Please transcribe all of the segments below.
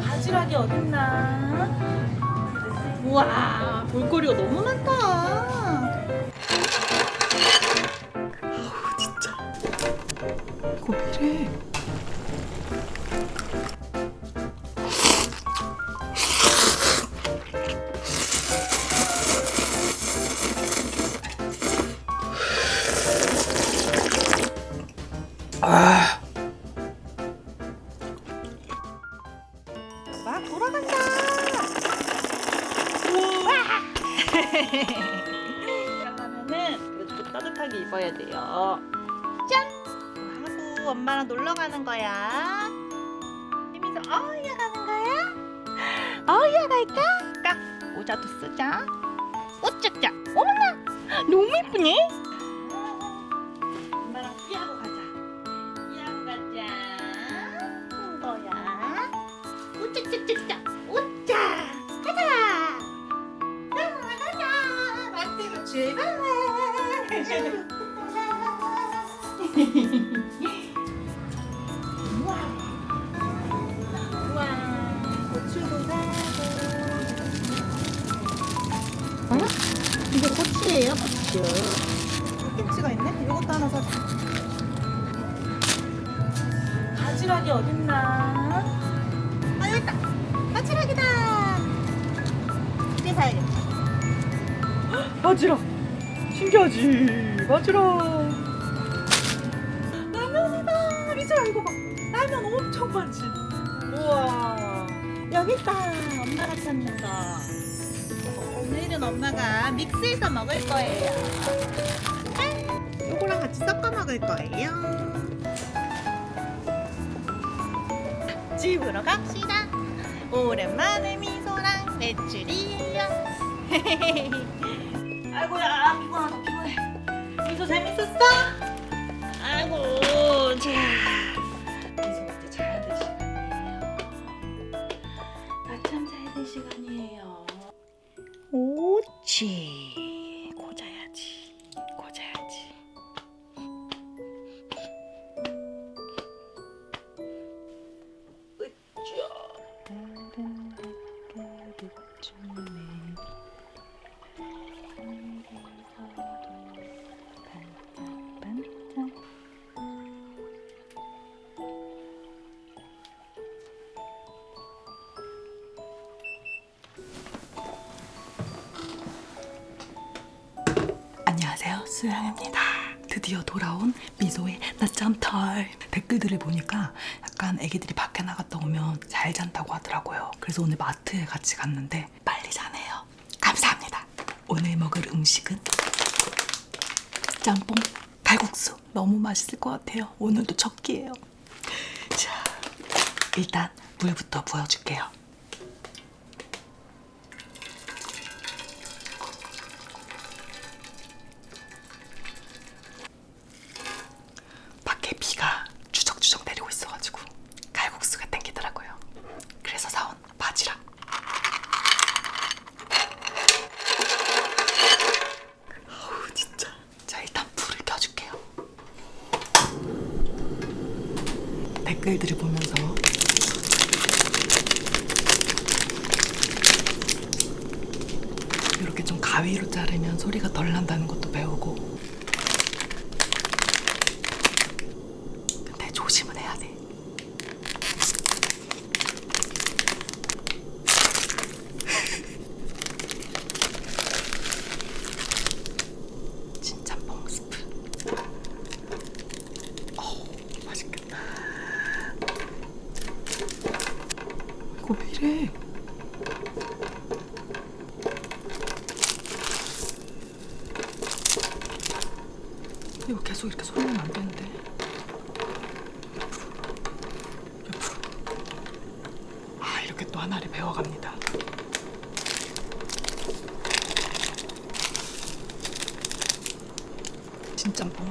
바지락이 어딨나? 우와, 볼거리가 너무 많다. 이거 좀 따뜻하게 입어야 돼요. 짠! 하고 엄마랑 놀러 가는 거야. 희미서 어우야 가는 거야? 어우야 갈까? 까 모자도 쓰자. 어쩌자. 어머나 너무 예쁘네. 고추 김치가 있네? 이것도 하나 사자 바지락이 어딨나? 아 여기 있다. 바지락이다. 이제 사야겠다. 바지락 신기하지. 바지락 라면이다. 리즈야 이거 봐 라면 엄청 많지. 우와. 여기 있다. 엄마가 찾는 거 오늘은 엄마가 믹스해서 먹을 거예요 짠! 요거랑 같이 섞어 먹을 거예요 집으로 갑시다. 오랜만에 미소랑 매출이에요. 아이고야 피곤하다 피곤해. 미소 재밌었어? 아이고 자 시간이에요. 자야 될 시간이에요. Mamute. 수영입니다. 드디어 돌아온 미소의 낮잠 타임 댓글들을 보니까 약간 애기들이 밖에 나갔다 오면 잘 잔다고 하더라고요. 그래서 오늘 마트에 같이 갔는데 빨리 자네요. 감사합니다. 오늘 먹을 음식은 짬뽕 칼국수. 너무 맛있을 것 같아요. 오늘도 첫 끼예요. 자 일단 물부터 부어줄게요 밖에 비가 추적추적 내리고 있어가지고 칼국수가 땡기더라고요. 그래서 사온 바지락. 어우 진짜. 자 일단 불을 켜줄게요. 댓글들을 보면서. 이렇게 좀 가위로 자르면 소리가 덜 난다는 것도 배우고 근데 조심은 해야 돼. 진짜 뽕 스프. 어우, 맛있겠다. 이거 왜 이래? 이거 계속 이렇게 소리 나면 안 되는데. 옆으로. 아 이렇게 또 하나를 배워갑니다. 진짬뽕,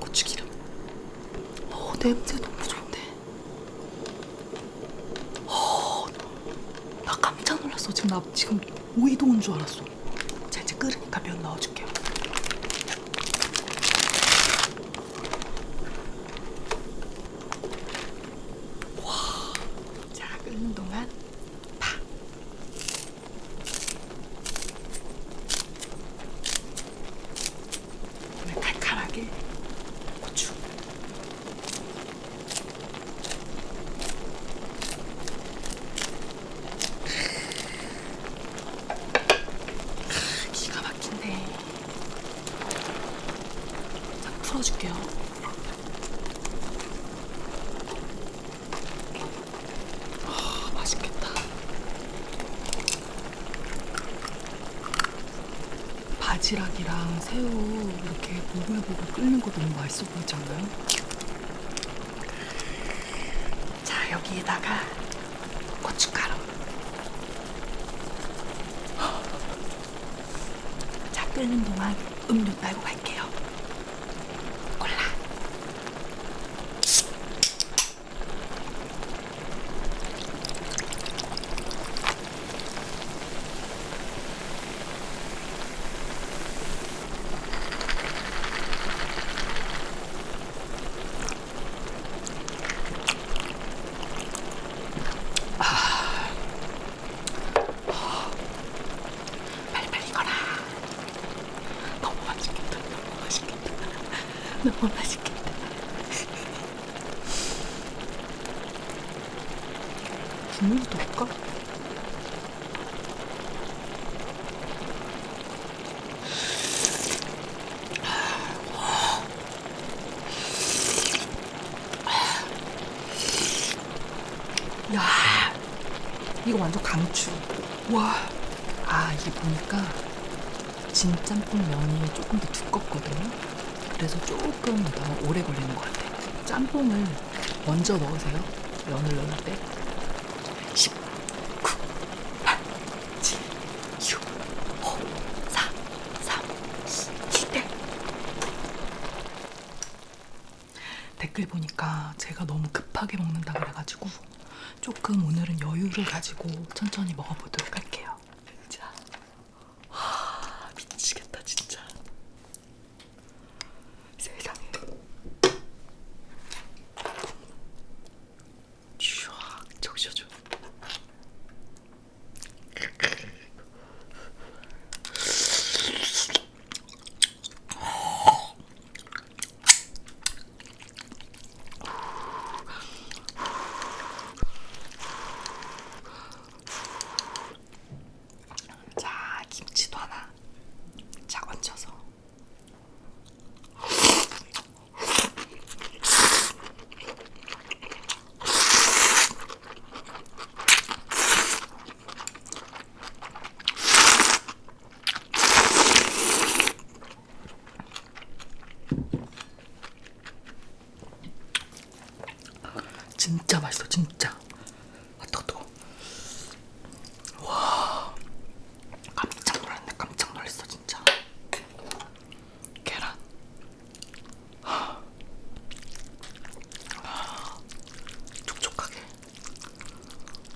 고추기름. 어 냄새 너무 좋은데. 어, 나 깜짝 놀랐어. 지금 나 지금 오이도 온 줄 알았어. 자 이제 끓으니까 면 넣어줄게요. 자 바지락이랑 새우 이렇게 보글보글 끓는 거 너무 맛있어 보이지 않아요? 자 여기에다가 고춧가루 자 끓는 동안 음료 따고 갈게요 콜라 빨리빨리 익어라 너무 맛있겠다. 너무 맛있겠다. 너무 맛있겠다. 국물도 볼까? 야 이거 완전 강추. 와. 아 이게 보니까 진 짬뽕 면이 조금 더 두껍거든요. 그래서 조금 더 오래 걸리는 것 같아요. 짬뽕을 먼저 넣으세요. 면을 넣을 때. 10, 9, 8, 7, 6, 5, 4, 3, 2, 1. 댓글 보니까 제가 너무 급하게 먹는다 그래가지고 조금 오늘은 여유를 가지고 천천히 먹어보도록 할게요. 자, 와 미치겠다 진짜. 세상에. 슈아 적셔줘. 자 김치도 하나. 자 얹혀서. 진짜 맛있어 진짜 아 뜨거 뜨거 와 깜짝 놀랐네 깜짝 놀랐어 진짜 계란 하. 하. 촉촉하게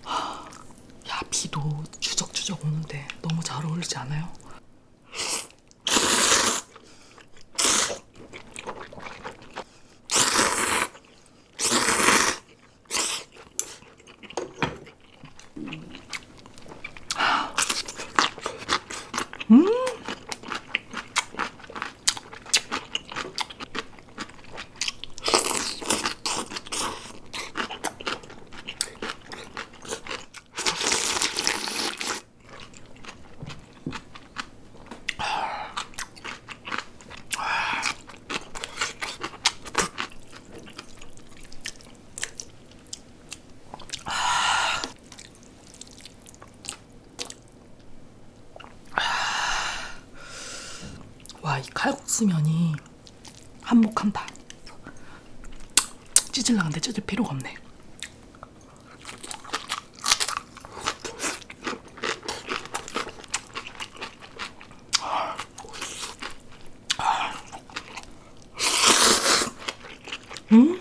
하. 야 비도 추적추적 오는데 너무 잘 어울리지 않아요? 와, 이 칼국수면이 한몫한다. 찢을라는데 찢을 필요가 없네. 음?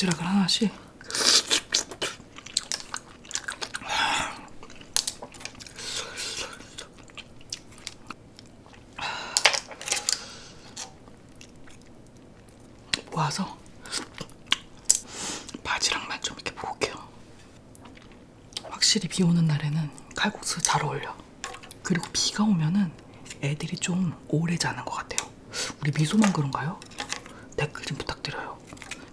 바지락을 하나씩 모아서 바지락만 좀 이렇게 먹을게요. 확실히 비 오는 날에는 칼국수 잘 어울려. 그리고 비가 오면은 애들이 좀 오래 자는 것 같아요. 우리 미소만 그런가요? 댓글 좀 부탁드려요.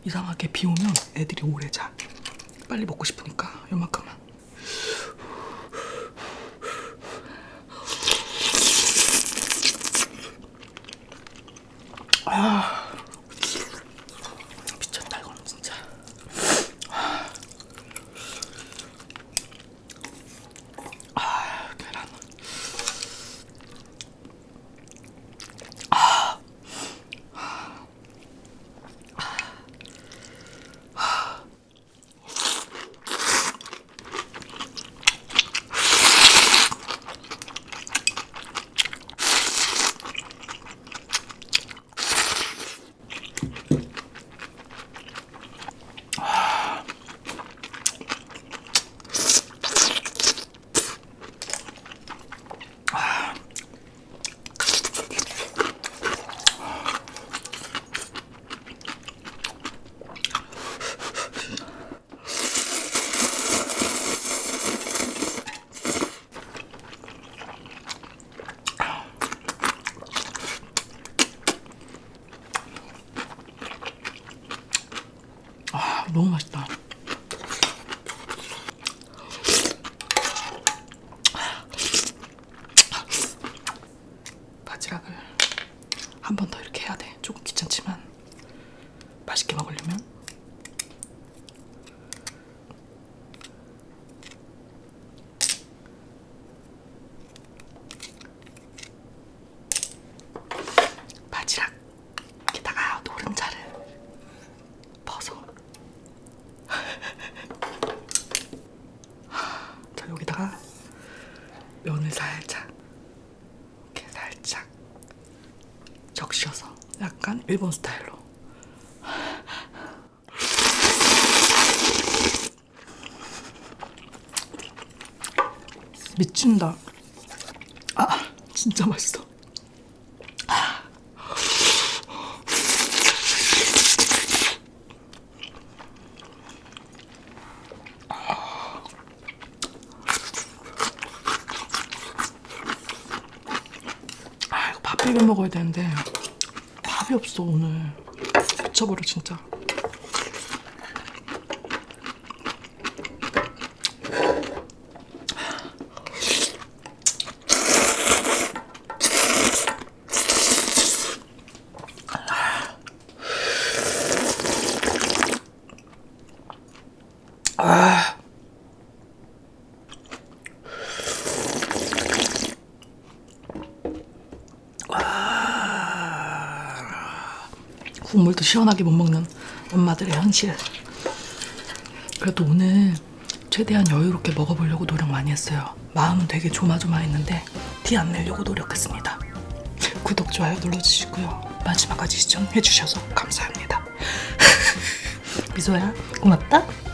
이상하게 비 오면 애들이 오래 자. 빨리 먹고 싶으니까 요만큼만. 아 미쳤다 이거는 진짜. 아 계란. 아 너무 맛있다. 바지락을 한 번 더 이렇게 해야 돼. 조금 귀찮지만 맛있게 먹으려면 바지락 여기다가 노른자를 벗어. 자 여기다가 면을 살짝 이렇게 살짝 적셔서 약간 일본 스타일로. 미친다. 아 진짜 맛있어. 아 이거 밥 비벼 먹어야 되는데 밥이 없어 오늘. 미쳐버려 진짜 국물도 시원하게 못 먹는 엄마들의 현실. 그래도 오늘 최대한 여유롭게 먹어보려고 노력 많이 했어요. 마음은 되게 조마조마했는데 티 안 내려고 노력했습니다. 구독, 좋아요 눌러주시고요. 마지막까지 시청해주셔서 감사합니다. 미소야, 고맙다.